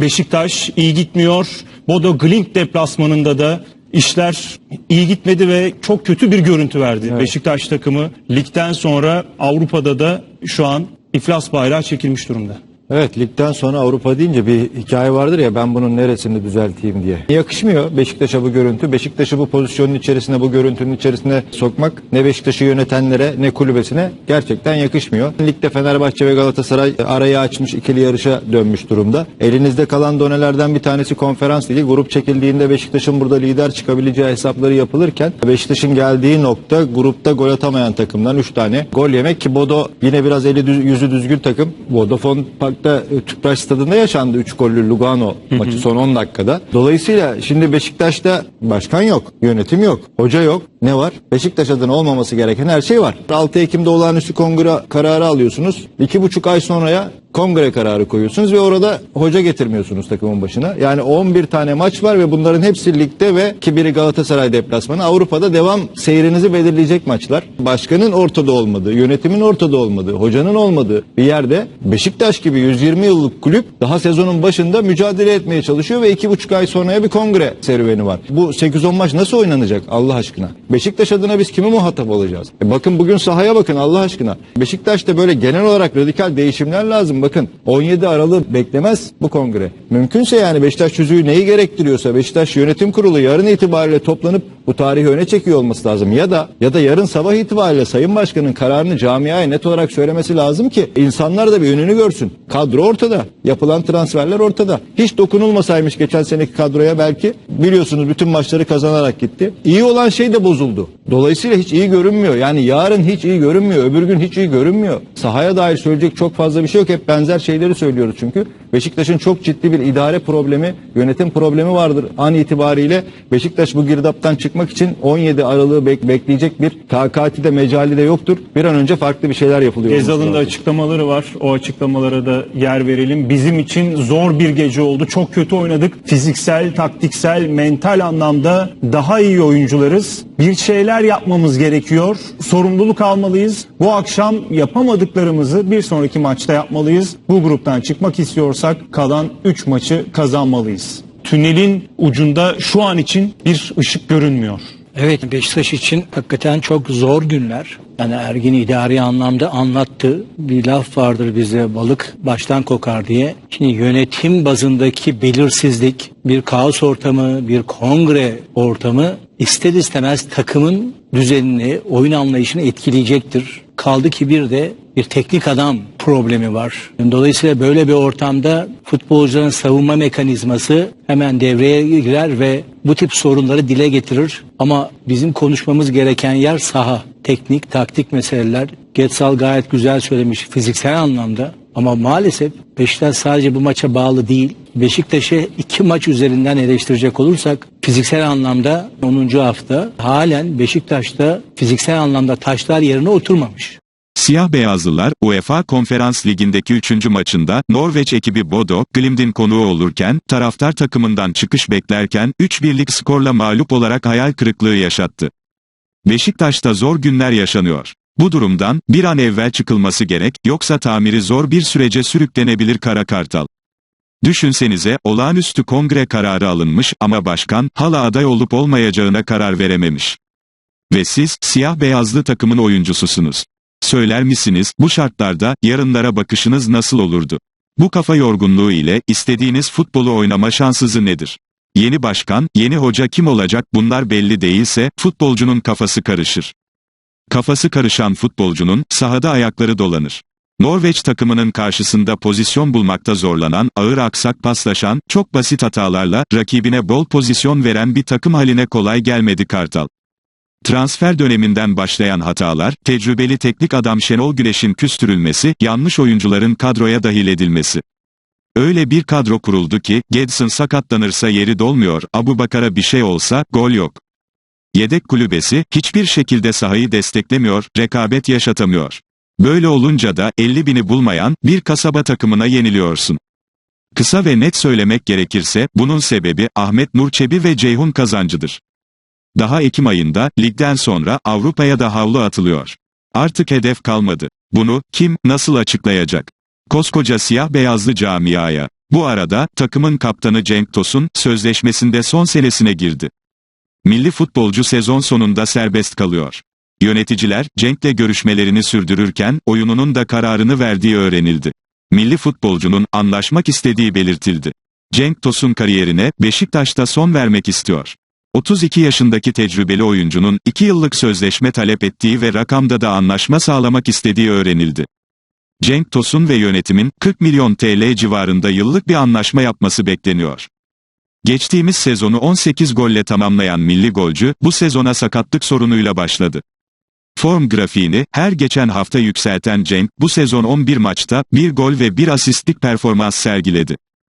Beşiktaş iyi gitmiyor. Bodo Glink deplasmanında da işler iyi gitmedi ve çok kötü bir görüntü verdi. Beşiktaş takımı ligden sonra Avrupa'da da şu an iflas bayrağı çekilmiş durumda. Evet ligden sonra Avrupa deyince bir hikaye vardır ya ben bunun neresini düzelteyim diye. Yakışmıyor Beşiktaş'a bu görüntü. Beşiktaş'ı bu pozisyonun içerisine bu görüntünün içerisine sokmak ne Beşiktaş'ı yönetenlere ne kulübesine gerçekten yakışmıyor. Ligde Fenerbahçe ve Galatasaray arayı açmış ikili yarışa dönmüş durumda. Elinizde kalan donelerden bir tanesi konferans ligi. Grup çekildiğinde Beşiktaş'ın burada lider çıkabileceği hesapları yapılırken Beşiktaş'ın geldiği nokta grupta gol atamayan takımdan 3 tane gol yemek ki Bodo yine biraz eli düz- yüzü düzgün takım. Vodafone Park'ta e, Tüpraş stadında yaşandı 3 gollü Lugano maçı son 10 dakikada. Dolayısıyla şimdi Beşiktaş'ta başkan yok, yönetim yok, hoca yok. Ne var? Beşiktaş adına olmaması gereken her şey var. 6 Ekim'de olağanüstü kongre kararı alıyorsunuz. 2,5 ay sonraya kongre kararı koyuyorsunuz ve orada hoca getirmiyorsunuz takımın başına. Yani 11 tane maç var ve bunların hepsi ligde ve ki biri Galatasaray deplasmanı. Avrupa'da devam seyrinizi belirleyecek maçlar. Başkanın ortada olmadığı, yönetimin ortada olmadığı, hocanın olmadığı bir yerde Beşiktaş gibi 120 yıllık kulüp daha sezonun başında mücadele etmeye çalışıyor ve 2,5 ay sonraya bir kongre serüveni var. Bu 8-10 maç nasıl oynanacak Allah aşkına? Beşiktaş adına biz kimi muhatap olacağız? E bakın bugün sahaya bakın Allah aşkına. Beşiktaş'ta böyle genel olarak radikal değişimler lazım. Bakın 17 Aralık beklemez bu kongre. Mümkünse yani Beşiktaş yüzüğü neyi gerektiriyorsa Beşiktaş Yönetim Kurulu yarın itibariyle toplanıp bu tarihi öne çekiyor olması lazım. Ya da ya da yarın sabah itibariyle Sayın Başkan'ın kararını camiaya net olarak söylemesi lazım ki insanlar da bir önünü görsün. Kadro ortada. Yapılan transferler ortada. Hiç dokunulmasaymış geçen seneki kadroya belki biliyorsunuz bütün maçları kazanarak gitti. İyi olan şey de bozuldu. Dolayısıyla hiç iyi görünmüyor. Yani yarın hiç iyi görünmüyor. Öbür gün hiç iyi görünmüyor. Sahaya dair söyleyecek çok fazla bir şey yok. Hep benzer şeyleri söylüyoruz çünkü. Beşiktaş'ın çok ciddi bir idare problemi, yönetim problemi vardır. An itibariyle Beşiktaş bu girdaptan çıkmak için 17 Aralık'ı bek- bekleyecek bir takati de mecali de yoktur. Bir an önce farklı bir şeyler yapılıyor. Gezal'ın da açıklamaları var. O açıklamalara da yer verelim. Bizim için zor bir gece oldu. Çok kötü oynadık. Fiziksel, taktiksel, mental anlamda daha iyi oyuncularız. Bir şeyler yapmamız gerekiyor. Sorumluluk almalıyız. Bu akşam yapamadıklarımızı bir sonraki maçta yapmalıyız. Bu gruptan çıkmak istiyorsak kalan 3 maçı kazanmalıyız. Tünelin ucunda şu an için bir ışık görünmüyor. Evet Beşiktaş için hakikaten çok zor günler. Yani Ergin idari anlamda anlattı. Bir laf vardır bize balık baştan kokar diye. Şimdi yönetim bazındaki belirsizlik, bir kaos ortamı, bir kongre ortamı ister istemez takımın düzenini, oyun anlayışını etkileyecektir. Kaldı ki bir de bir teknik adam problemi var. Dolayısıyla böyle bir ortamda futbolcuların savunma mekanizması hemen devreye girer ve bu tip sorunları dile getirir. Ama bizim konuşmamız gereken yer saha. Teknik, taktik meseleler. Getsal gayet güzel söylemiş fiziksel anlamda. Ama maalesef Beşiktaş sadece bu maça bağlı değil. Beşiktaş'ı iki maç üzerinden eleştirecek olursak fiziksel anlamda 10. hafta halen Beşiktaş'ta fiziksel anlamda taşlar yerine oturmamış. Siyah beyazlılar UEFA Konferans Ligi'ndeki 3. maçında Norveç ekibi Bodo, Glimt'in konuğu olurken taraftar takımından çıkış beklerken 3-1'lik skorla mağlup olarak hayal kırıklığı yaşattı. Beşiktaş'ta zor günler yaşanıyor. Bu durumdan bir an evvel çıkılması gerek yoksa tamiri zor bir sürece sürüklenebilir Kara Kartal. Düşünsenize olağanüstü kongre kararı alınmış ama başkan hala aday olup olmayacağına karar verememiş. Ve siz siyah beyazlı takımın oyuncususunuz. Söyler misiniz, bu şartlarda yarınlara bakışınız nasıl olurdu? Bu kafa yorgunluğu ile istediğiniz futbolu oynama şansınız nedir? Yeni başkan, yeni hoca kim olacak bunlar belli değilse futbolcunun kafası karışır. Kafası karışan futbolcunun sahada ayakları dolanır. Norveç takımının karşısında pozisyon bulmakta zorlanan, ağır aksak paslaşan, çok basit hatalarla rakibine bol pozisyon veren bir takım haline kolay gelmedi Kartal. Transfer döneminden başlayan hatalar, tecrübeli teknik adam Şenol Güneş'in küstürülmesi, yanlış oyuncuların kadroya dahil edilmesi. Öyle bir kadro kuruldu ki, Gedson sakatlanırsa yeri dolmuyor, Abu Bakar'a bir şey olsa, gol yok. Yedek kulübesi, hiçbir şekilde sahayı desteklemiyor, rekabet yaşatamıyor. Böyle olunca da, 50 bini bulmayan, bir kasaba takımına yeniliyorsun. Kısa ve net söylemek gerekirse, bunun sebebi, Ahmet Nur Çebi ve Ceyhun Kazancı'dır. Daha Ekim ayında, ligden sonra, Avrupa'ya da havlu atılıyor. Artık hedef kalmadı. Bunu, kim, nasıl açıklayacak? Koskoca siyah beyazlı camiaya. Bu arada takımın kaptanı Cenk Tosun sözleşmesinde son senesine girdi. Milli futbolcu sezon sonunda serbest kalıyor. Yöneticiler Cenk'le görüşmelerini sürdürürken oyununun da kararını verdiği öğrenildi. Milli futbolcunun anlaşmak istediği belirtildi. Cenk Tosun kariyerine Beşiktaş'ta son vermek istiyor. 32 yaşındaki tecrübeli oyuncunun 2 yıllık sözleşme talep ettiği ve rakamda da anlaşma sağlamak istediği öğrenildi. Cenk Tosun ve yönetimin 40 milyon TL civarında yıllık bir anlaşma yapması bekleniyor. Geçtiğimiz sezonu 18 golle tamamlayan milli golcü bu sezona sakatlık sorunuyla başladı. Form grafiğini her geçen hafta yükselten Cenk bu sezon 11 maçta 1 gol ve 1 asistlik performans sergiledi.